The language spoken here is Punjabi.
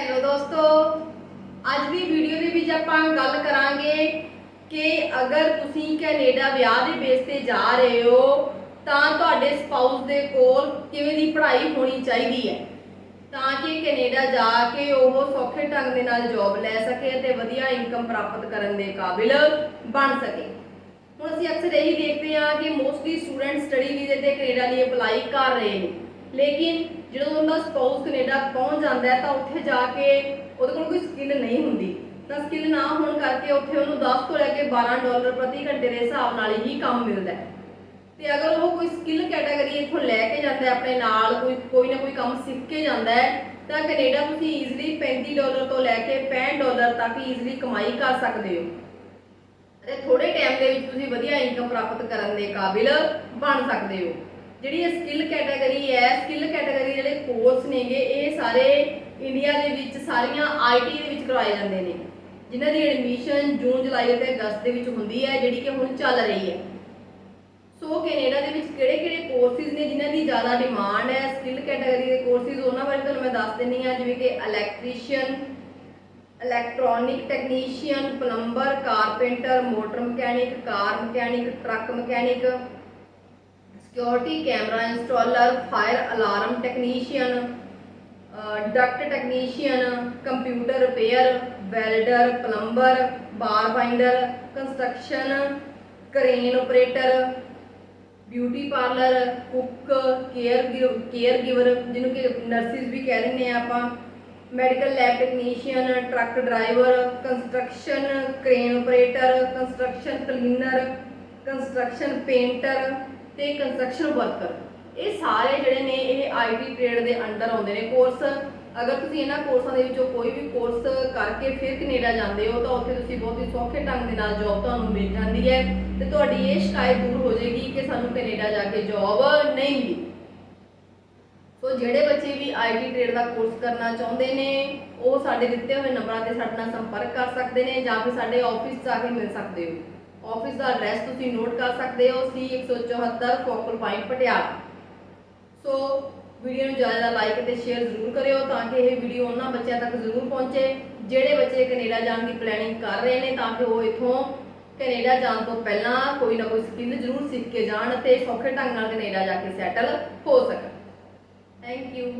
ਹੈਲੋ ਦੋਸਤੋ, ਅੱਜ ਦੀ ਵੀਡੀਓ ਦੇ ਵਿੱਚ ਆਪਾਂ ਗੱਲ ਕਰਾਂਗੇ ਕਿ ਅਗਰ ਤੁਸੀਂ ਕੈਨੇਡਾ ਵਿਆਹ ਦੇ ਬੇਸ ਤੇ ਜਾ ਰਹੇ ਹੋ, ਤਾਂ ਤੁਹਾਡੇ ਸਪਾਊਸ ਦੇ ਕੋਲ ਕਿਵੇਂ ਦੀ ਪੜ੍ਹਾਈ ਹੋਣੀ ਚਾਹੀਦੀ ਹੈ? ਤਾਂ ਕਿ ਕੈਨੇਡਾ ਜਾ ਕੇ ਉਹ ਸੌਖੇ ਢੰਗ ਦੇ ਨਾਲ ਜੌਬ ਲੈ ਸਕੇ ਅਤੇ ਵਧੀਆ ਇਨਕਮ ਪ੍ਰਾਪਤ ਕਰਨ ਦੇ ਕਾਬਿਲ ਬਣ ਸਕੇ। ਹੁਣ ਅਸੀਂ ਅਕਸਰ ਇਹੀ ਦੇਖਦੇ ਹਾਂ ਕਿ ਮੋਸਟਲੀ ਸਟੂਡੈਂਟ ਸਟੱਡੀ ਵੀਜ਼ੇ ਤੇ ਕੈਨੇਡਾ ਲਈ ਅਪਲਾਈ ਕਰ ਰਹੇ ਨੇ। ਲੇਕਿਨ ਜਦੋਂ ਉਹਦਾ ਸਪਾਊਸ ਕੈਨੇਡਾ ਪਹੁੰਚ ਜਾਂਦਾ ਹੈ ਤਾਂ ਉੱਥੇ ਜਾ ਕੇ ਉਹਦੇ ਕੋਲ ਕੋਈ ਸਕਿੱਲ ਨਹੀਂ ਹੁੰਦੀ। ਤਾਂ ਸਕਿੱਲ ਨਾ ਹੋਣ ਕਰਕੇ ਉੱਥੇ ਉਹਨੂੰ 10 ਤੋਂ ਲੈ ਕੇ 12 ਡਾਲਰ ਪ੍ਰਤੀ ਘੰਟੇ ਦੇ ਹਿਸਾਬ ਨਾਲ ਹੀ ਕੰਮ ਮਿਲਦਾ ਹੈ। ਤੇ ਅਗਰ ਉਹ ਕੋਈ ਸਕਿੱਲ ਕੈਟਾਗਰੀ ਇੱਥੋਂ ਲੈ ਕੇ ਜਾਂਦਾ ਹੈ, ਆਪਣੇ ਨਾਲ ਕੋਈ ਕੋਈ ਨਾ ਕੋਈ ਕੰਮ ਸਿੱਖ ਕੇ ਜਾਂਦਾ ਹੈ, ਤਾਂ ਕੈਨੇਡਾ ਤੁਸੀਂ ਈਜ਼ੀਲੀ 35 ਡਾਲਰ ਤੋਂ ਲੈ ਕੇ 65 ਡਾਲਰ ਤੱਕ ਈਜ਼ੀਲੀ ਕਮਾਈ ਕਰ ਸਕਦੇ ਹੋ। ਤੇ ਥੋੜੇ ਟਾਈਮ ਦੇ ਵਿੱਚ ਤੁਸੀਂ ਵਧੀਆ ਇਨਕਮ ਪ੍ਰਾਪਤ ਕਰਨ ਦੇ ਕਾਬਿਲ ਬਣ ਸਕਦੇ ਹੋ। ਜਿਹੜੀ ਇਹ ਸਕਿੱਲ ਕੈਟਾਗਰੀ ਹੈ ਸਕਿੱਲ ਕੈਟਾਗਰੀ ਜਿਹੜੇ ਕੋਰਸ ਨੇਗੇ, ਇਹ ਸਾਰੇ ਇੰਡੀਆ ਦੇ ਵਿੱਚ, ਸਾਰੀਆਂ ਆਈਟੀ ਦੇ ਵਿੱਚ ਕਰਵਾਏ ਜਾਂਦੇ ਨੇ। ਜਿਨ੍ਹਾਂ ਦੀ ਐਡਮਿਸ਼ਨ ਜੂਨ, ਜੁਲਾਈ ਅਤੇ ਅਗਸਤ ਦੇ ਵਿੱਚ ਹੁੰਦੀ ਹੈ, ਜਿਹੜੀ ਕਿ ਹੁਣ ਚੱਲ ਰਹੀ ਹੈ। ਸੋ ਕੈਨੇਡਾ ਦੇ ਵਿੱਚ ਕਿਹੜੇ-ਕਿਹੜੇ ਕੋਰਸਿਸ ਨੇ ਜਿਨ੍ਹਾਂ ਦੀ ਜ਼ਿਆਦਾ ਡਿਮਾਂਡ ਹੈ? ਸਕਿੱਲ ਕੈਟਾਗਰੀ ਦੇ ਕੋਰਸਿਸ ਉਹਨਾਂ ਬਾਰੇ ਤੁਹਾਨੂੰ ਮੈਂ ਦੱਸ ਦਿੰਨੀ ਆ ਜਿਵੇਂ ਕਿ electrician electronic technician plumber carpenter motor mechanic car mechanic truck mechanic security camera installer, fire alarm technician duct technician, computer repair, welder, plumber, bar binder construction, crane operator beauty parlour, cook, care care giver ਜਿਹਨੂੰ ਕਿ ਨਰਸਿਸ ਵੀ ਕਹਿ ਦਿੰਦੇ ਆ ਆਪਾਂ, medical lab technician, truck driver, construction, crane operator construction cleaner construction painter ਤੇ ਕੰਸਟਰਕਸ਼ਨ ਵਰਕਰ ਇਹ ਸਾਰੇ ਜਿਹੜੇ ਨੇ ਇਹ ਆਈਟੀ ਟ੍ਰੇਡ ਦੇ ਅੰਡਰ ਆਉਂਦੇ ਨੇ। ਕੋਰਸ ਅਗਰ ਤੁਸੀਂ ਇਹਨਾਂ ਕੋਰਸਾਂ ਦੇ ਵਿੱਚੋਂ ਕੋਈ ਵੀ ਕੋਰਸ ਕਰਕੇ ਫਿਰ ਕੈਨੇਡਾ ਜਾਂਦੇ ਹੋ, ਤਾਂ ਉੱਥੇ ਤੁਸੀਂ ਬਹੁਤ ਹੀ ਸੌਖੇ ਢੰਗ ਦੇ ਨਾਲ ਜੌਬ ਤੁਹਾਨੂੰ ਮਿਲ ਜਾਂਦੀ ਹੈ ਤੇ ਤੁਹਾਡੀ ਇਹ ਸ਼ਿਕਾਇਤ ਦੂਰ ਹੋ ਜਾਏਗੀ ਕਿ ਸਾਨੂੰ ਕੈਨੇਡਾ ਜਾ ਕੇ ਜੌਬ ਨਹੀਂ ਮਿਲੀ। ਸੋ ਜਿਹੜੇ ਬੱਚੇ ਵੀ ਆਈਟੀ ਟ੍ਰੇਡ ਦਾ ਕੋਰਸ ਕਰਨਾ ਚਾਹੁੰਦੇ ਨੇ, ਉਹ ਸਾਡੇ ਦਿੱਤੇ ਹੋਏ ਨੰਬਰਾਂ ਤੇ ਸਾਡੇ ਨਾਲ ਸੰਪਰਕ ਕਰ ਸਕਦੇ ਨੇ ਜਾਂ ਫਿਰ ਸਾਡੇ ਆਫਿਸ ਜਾ ਕੇ ਮਿਲ ਸਕਦੇ ਹੋ। ਆਫਿਸ ਦਾ ਐਡਰੈਸ ਤੁਸੀਂ ਨੋਟ ਕਰ ਸਕਦੇ ਹੋ C C174 focal point Patiala. So video ਨੂੰ ਜ਼ਿਆਦਾ ਲਾਈਕ ਅਤੇ ਸ਼ੇਅਰ ਜ਼ਰੂਰ ਕਰਿਓ ਤਾਂ ਕਿ ਇਹ ਵੀਡੀਓ ਉਹਨਾਂ ਬੱਚਿਆਂ ਤੱਕ ਜ਼ਰੂਰ ਪਹੁੰਚੇ, ਜਿਹੜੇ ਬੱਚੇ ਕੈਨੇਡਾ ਜਾਣ ਦੀ ਪਲੈਨਿੰਗ ਕਰ ਰਹੇ ਨੇ ਤਾਂ ਕਿ ਉਹ ਇਥੋਂ ਕੈਨੇਡਾ ਜਾਣ ਤੋਂ ਪਹਿਲਾਂ ਕੋਈ ਨਾ ਕੋਈ ਸਕਿੱਲ ਜ਼ਰੂਰ ਸਿੱਖ ਕੇ ਜਾਣ ਤੇ ਸੌਖੇ ਢੰਗ ਨਾਲ ਕੈਨੇਡਾ ਜਾ ਕੇ ਸੈਟਲ ਹੋ ਸਕਣ। Thank you